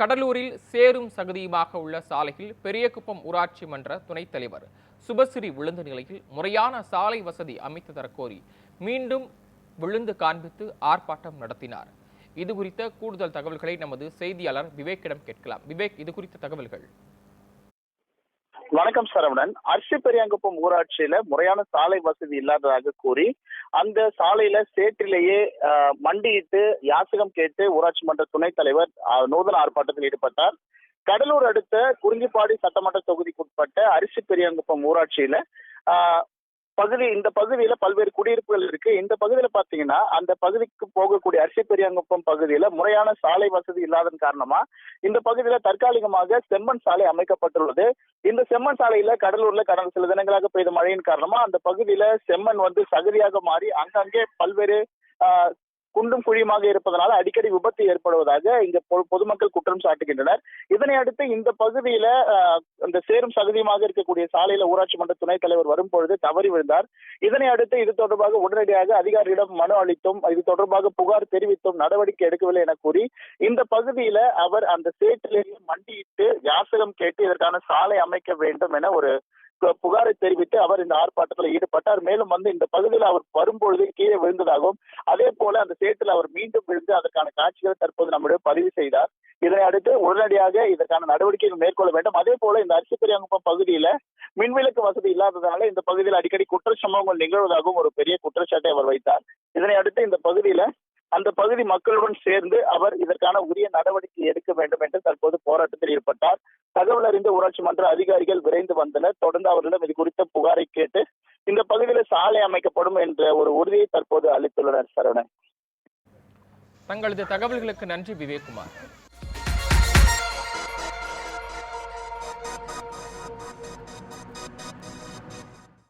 கடலூரில் சேரும் சகதியுமாக உள்ள சாலையில் பெரியகுப்பம் ஊராட்சி மன்ற துணைத் தலைவர் சுபஸ்ரீ விழுந்த நிலையில் முறையான சாலை வசதி அமைத்து தரக்கோரி மீண்டும் விழுந்து காண்பித்து ஆர்ப்பாட்டம் நடத்தினார். இது குறித்த கூடுதல் தகவல்களை நமது செய்தியாளர் விவேக்கிடம் கேட்கலாம். விவேக் இது குறித்த தகவல்கள். வணக்கம் சரவணன். அரிசி பெரியாங்குப்பம் ஊராட்சியில முறையான சாலை வசதி இல்லாததாக கூறி அந்த சாலையில சேற்றிலேயே ஆஹ், மண்டியிட்டு யாசகம் கேட்டு ஊராட்சி மன்ற துணைத் தலைவர் நூதன ஆர்ப்பாட்டத்தில் ஈடுபட்டார். கடலூர் அடுத்த குறிஞ்சிப்பாடி சட்டமன்ற தொகுதிக்குட்பட்ட அரிசி பெரியாங்குப்பம் ஊராட்சியில ஆஹ், பகுதி இந்த பகுதியில பல்வேறு குடியிருப்புகள் இருக்கு. இந்த பகுதியில பாத்தீங்கன்னா அந்த பகுதிக்கு போகக்கூடிய அரிசி பெரியாங்குப்பம் பகுதியில முறையான சாலை வசதி இல்லாதன் காரணமா இந்த பகுதியில தற்காலிகமாக செம்மண் சாலை அமைக்கப்பட்டுள்ளது. இந்த செம்மண் சாலையில கடலூர்ல கடந்த சில தினங்களாக பெய்த மழையின் காரணமா அந்த பகுதியில செம்மண் வந்து சகதியாக மாறி அங்கங்கே பல்வேறு குண்டும் குழியுமாக இருப்பதனால அடிக்கடி விபத்து ஏற்படுவதாக இங்க பொதுமக்கள் குற்றம் சாட்டுகின்றனர். இதனை அடுத்து இந்த பகுதியில ஆஹ், இந்த சேரும் சகதியுமாக இருக்கக்கூடிய சாலையில ஊராட்சி மன்ற துணைத் தலைவர் வரும் பொழுது தவறி விழுந்தார். இதனை அடுத்து இது தொடர்பாக உடனடியாக அதிகாரியிடம் மனு அளித்தும் இது தொடர்பாக புகார் தெரிவித்தும் நடவடிக்கை எடுக்கவில்லை என கூறி இந்த பகுதியில அவர் அந்த சேற்றிலேயே மண்டியிட்டு யாசகம் கேட்டு இதற்கான சாலை அமைக்க வேண்டும் என ஒரு புகாரை தெரிவித்து அவர் இந்த ஆர்ப்பாட்டத்தில் ஈடுபட்டார். மேலும் வந்து இந்த பகுதியில் அவர் வரும்பொழுது கீழே விழுந்ததாகவும் அதே போல அந்த சேத்தில் அவர் மீண்டும் விழுந்து அதற்கான காட்சிகளை தற்போது நம்மிடம் பதிவு செய்தார். இதனை அடுத்து உடனடியாக இதற்கான நடவடிக்கைகள் மேற்கொள்ள வேண்டும். அதே போல இந்த அரிசி பெரியாங்குப்பம் பகுதியில மின்விளக்கு வசதி இல்லாததால இந்த பகுதியில் அடிக்கடி குற்ற சம்பவங்கள் நிகழ்வதாகவும் ஒரு பெரிய குற்றச்சாட்டை அவர் வைத்தார். இதனை அடுத்து இந்த பகுதியில அந்த பகுதி மக்களுடன் சேர்ந்து அவர் இதற்கான உரிய நடவடிக்கை எடுக்க வேண்டும் என்று தற்போது போராட்டத்தில் ஈடுபட்டார். தகவல் அறிந்த ஊராட்சி மன்ற அதிகாரிகள் விரைந்து வந்தனர். தொடர்ந்து அவர்களிடம் இது குறித்த புகாரை கேட்டு இந்த பகுதியில் சாலை அமைக்கப்படும் என்ற ஒரு உறுதியை தற்போது அளித்துள்ளனர் சரவணன். தங்களது தகவல்களுக்கு நன்றி விவேக்குமார்